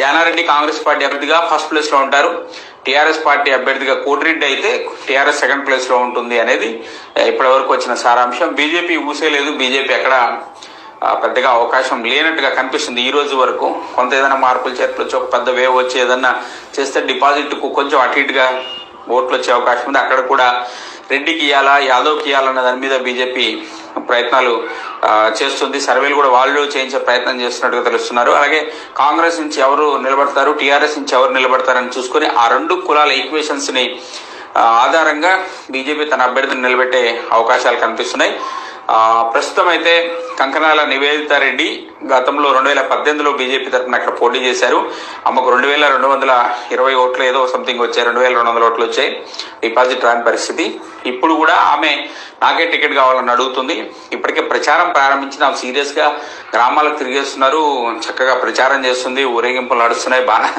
Jana Reddy Congress party అభ్యర్థిగా first ప్లేస్లో ఉంటారు. టీఆర్ఎస్ పార్టీ అభ్యర్థిగా కోటిరెడ్డి అయితే టీఆర్ఎస్ సెకండ్ ప్లేస్లో ఉంటుంది అనేది ఇప్పటివరకు వచ్చిన సారాంశం. బీజేపీ ఊసేయలేదు బీజేపీ ఎక్కడ పెద్దగా అవకాశం లేనట్టుగా కనిపిస్తుంది ఈ రోజు వరకు. కొంత ఏదైనా మార్పులు చేర్పులు వచ్చి ఒక పెద్ద వేవ్ వచ్చి ఏదన్నా చేస్తే డిపాజిట్కు కొంచెం అటు ఇటుగా ఓట్లు వచ్చే అవకాశం ఉంది. అక్కడ కూడా రెడ్డికి ఇవ్వాలా యాదవ్కి ఇవ్వాలన్న దాని మీద బీజేపీ ప్రయత్నాలు చేస్తుంది. సర్వేలు కూడా వాళ్ళు చేయించే ప్రయత్నం చేస్తున్నట్టుగా తెలుస్తున్నారు. అలాగే కాంగ్రెస్ నుంచి ఎవరు నిలబడతారు టీఆర్ఎస్ నుంచి ఎవరు నిలబడతారని చూసుకొని ఆ రెండు కులాల ఈక్వేషన్స్ని ఆధారంగా బీజేపీ తన అభ్యర్థిని నిలబెట్టే అవకాశాలు కనిపిస్తున్నాయి. ప్రస్తుతం అయితే కంకణాల నివేదిత రెడ్డి గతంలో రెండు వేల పద్దెనిమిదిలో బీజేపీ తరఫున అక్కడ పోటీ చేశారు. ఆమెకు రెండు వేల రెండు వందల ఇరవై ఓట్లు ఏదో సంథింగ్ వచ్చాయి. రెండు వేల రెండు వందల ఓట్లు వచ్చాయి. డిపాజిట్ రాని పరిస్థితి. ఇప్పుడు కూడా ఆమె నాకే టికెట్ కావాలని అడుగుతుంది. ఇప్పటికే ప్రచారం ప్రారంభించిన ఆమె సీరియస్గా గ్రామాలకు తిరిగేస్తున్నారు. చక్కగా ప్రచారం చేస్తుంది. ఊరేగింపులు నడుస్తున్నాయి. బాణ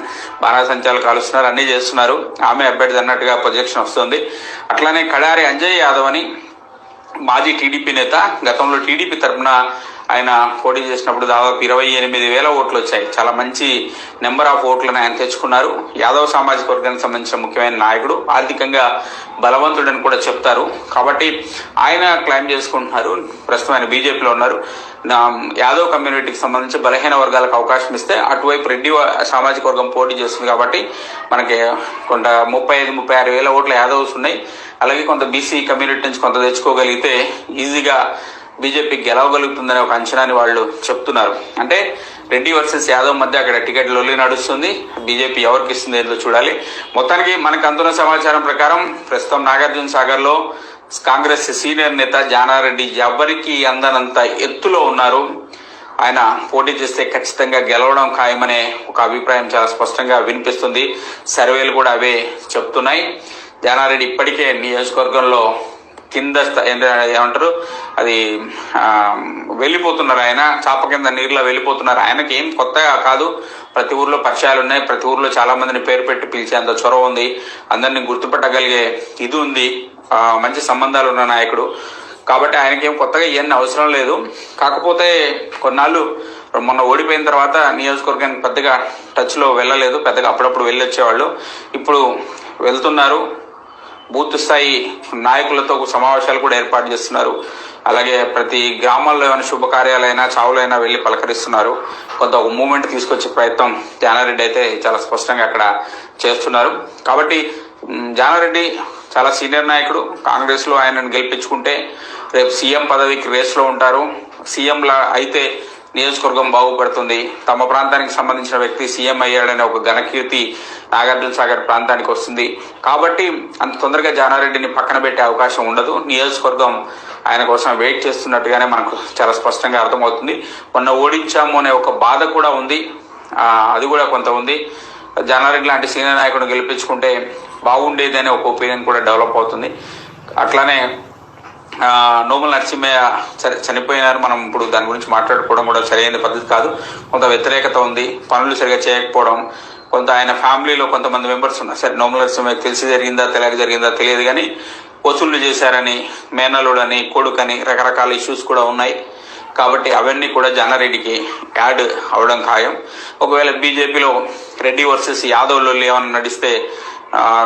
బాణాసంచాలు కాలుస్తున్నారు. అన్నీ చేస్తున్నారు. ఆమె అభ్యర్థి అన్నట్టుగా ప్రొజెక్షన్ వస్తుంది. అట్లానే కడారి అంజయ్ యాదవ్ అని మాజీ టీడీపీ నేత గతంలో టీడీపీ తరఫున ఆయన పోటీ చేసినప్పుడు దాదాపు ఇరవై ఎనిమిది వేల ఓట్లు వచ్చాయి. చాలా మంచి నెంబర్ ఆఫ్ ఓట్లను ఆయన తెచ్చుకున్నారు. యాదవ్ సామాజిక వర్గానికి సంబంధించిన ముఖ్యమైన నాయకుడు ఆర్థికంగా బలవంతుడని కూడా చెప్తారు. కాబట్టి ఆయన క్లైమ్ చేసుకుంటున్నారు. ప్రస్తుతం ఆయన బీజేపీలో ఉన్నారు. నా యాదవ్ కమ్యూనిటీకి సంబంధించి బలహీన వర్గాలకు అవకాశం ఇస్తే అటువైపు రెడ్డి సామాజిక వర్గం పోటీ చేస్తుంది కాబట్టి మనకి కొంత ముప్పై ఐదు ముప్పై ఆరు వేల ఓట్ల యాదవ్స్ ఉన్నాయి. అలాగే కొంత బీసీ కమ్యూనిటీ నుంచి కొంత తెచ్చుకోగలిగితే ఈజీగా బీజేపీ గెలవగలుగుతుందనే ఒక అంచనాని వాళ్ళు చెప్తున్నారు. అంటే రెడ్డి వర్సెస్ యాదవ్ మధ్య అక్కడ టికెట్ లొల్లి నడుస్తుంది. బీజేపీ ఎవరికి ఇస్తుంది ఏందో చూడాలి. మొత్తానికి మనకు అందున సమాచారం ప్రకారం ప్రస్తుతం నాగార్జున సాగర్లో కాంగ్రెస్ సీనియర్ నేత జానారెడ్డి ఎవరికి అందనంత ఎత్తులో ఉన్నారు? ఆయన పోటీ చేస్తే ఖచ్చితంగా గెలవడం ఖాయమనే ఒక అభిప్రాయం చాలా స్పష్టంగా వినిపిస్తుంది. సర్వేలు కూడా అవే చెప్తున్నాయి. జానారెడ్డి ఇప్పటికే నియోజకవర్గంలో కింద ఏమంటారు? అది వెళ్ళిపోతున్నారు ఆయన. చాప కింద నీరులో వెళ్ళిపోతున్నారు. ఆయనకి ఏం కొత్తగా కాదు. ప్రతి ఊర్లో పరిచయాలు ఉన్నాయి. ప్రతి ఊర్లో చాలా మందిని పేరు పెట్టి పిలిచేంత చొరవ ఉంది. అందరినీ గుర్తుపట్టగలిగే ఇది ఉంది. మంచి సంబంధాలు ఉన్న నాయకుడు. కాబట్టి ఆయనకి ఏం కొత్తగా ఇవన్నీ అవసరం లేదు. కాకపోతే కొన్నాళ్ళు మొన్న ఓడిపోయిన తర్వాత నియోజకవర్గానికి పెద్దగా టచ్లో వెళ్ళలేదు. పెద్దగా అప్పుడప్పుడు వెళ్ళొచ్చేవాళ్ళు. ఇప్పుడు వెళ్తున్నారు. బూత్ స్థాయి నాయకులతో సమావేశాలు కూడా ఏర్పాటు చేస్తున్నారు. అలాగే ప్రతి గ్రామాల్లో ఏమైనా శుభకార్యాలైనా చావులైనా వెళ్ళి పలకరిస్తున్నారు. కొంత ఒక మూమెంట్ తీసుకొచ్చే ప్రయత్నం జానారెడ్డి అయితే చాలా స్పష్టంగా అక్కడ చేస్తున్నారు. కాబట్టి జానారెడ్డి చాలా సీనియర్ నాయకుడు. కాంగ్రెస్లో ఆయనను గెలిపించుకుంటే రేపు సీఎం పదవికి రేస్లో ఉంటారు. సీఎంలా అయితే నియోజకవర్గం బాగుపడుతుంది. తమ ప్రాంతానికి సంబంధించిన వ్యక్తి సీఎం అయ్యాడనే ఒక ఘనకీర్తి నాగార్జున సాగర్ ప్రాంతానికి వస్తుంది. కాబట్టి అంత తొందరగా జానారెడ్డిని పక్కన పెట్టే అవకాశం ఉండదు. నియోజకవర్గం ఆయన కోసం వెయిట్ చేస్తున్నట్టుగానే మనకు చాలా స్పష్టంగా అర్థమవుతుంది. మొన్న ఓడించాము అనే ఒక బాధ కూడా ఉంది. అది కూడా కొంత ఉంది. జానారెడ్డి లాంటి సీనియర్ నాయకుడిని గెలిపించుకుంటే బాగుండేది అనే ఒక ఒపీనియన్ కూడా డెవలప్ అవుతుంది. అట్లానే నోముల నరసింహయ్య చనిపోయినారు. మనం ఇప్పుడు దాని గురించి మాట్లాడుకోవడం కూడా సరైన పద్ధతి కాదు. కొంత వ్యతిరేకత ఉంది. పనులు సరిగా చేయకపోవడం కొంత ఆయన ఫ్యామిలీలో కొంతమంది మెంబర్స్ ఉన్నారు. సరే నోముల నరసింహయ్య తెలిసి జరిగిందా తెలియక జరిగిందా తెలియదు కానీ వసూళ్ళు చేశారని మేనలుడని కొడుకని రకరకాల ఇష్యూస్ కూడా ఉన్నాయి. కాబట్టి అవన్నీ కూడా జానారెడ్డికి యాడ్ అవడం ఖాయం. ఒకవేళ బీజేపీలో రెడ్డి వర్సెస్ యాదవ్ ఏమైనా నడిస్తే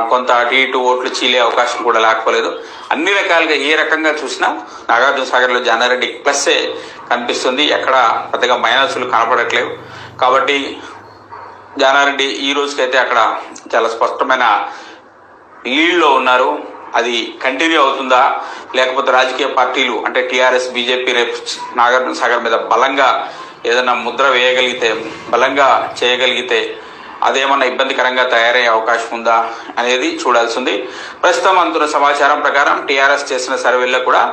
కొంత అటు ఇటు ఓట్లు చీలే అవకాశం కూడా లేకపోలేదు. అన్ని రకాలుగా ఏ రకంగా చూసినా నాగార్జున సాగర్లో జానారెడ్డి ప్లస్సే కనిపిస్తుంది. ఎక్కడ పెద్దగా మైనస్లు కనపడట్లేవు. కాబట్టి జానారెడ్డి ఈ రోజుకైతే అక్కడ చాలా స్పష్టమైన లీడ్లో ఉన్నారు. అది కంటిన్యూ అవుతుందా? లేకపోతే రాజకీయ పార్టీలు అంటే టీఆర్ఎస్ బీజేపీ రేపు నాగార్జున సాగర్ మీద బలంగా ఏదైనా ముద్ర వేయగలిగితే బలంగా చేయగలిగితే అదేమన్నా ఇబ్బందికరంగా తయారయ్యే అవకాశం ఉందా అనేది చూడాల్సి ఉంది ప్రస్తుతం అందుతున్న సమాచారం ప్రకారం టీఆర్ఎస్ చేసిన సర్వేల్లో కూడా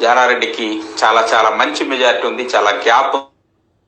జానారెడ్డికి చాలా చాలా మంచి మెజారిటీ ఉంది చాలా గ్యాప్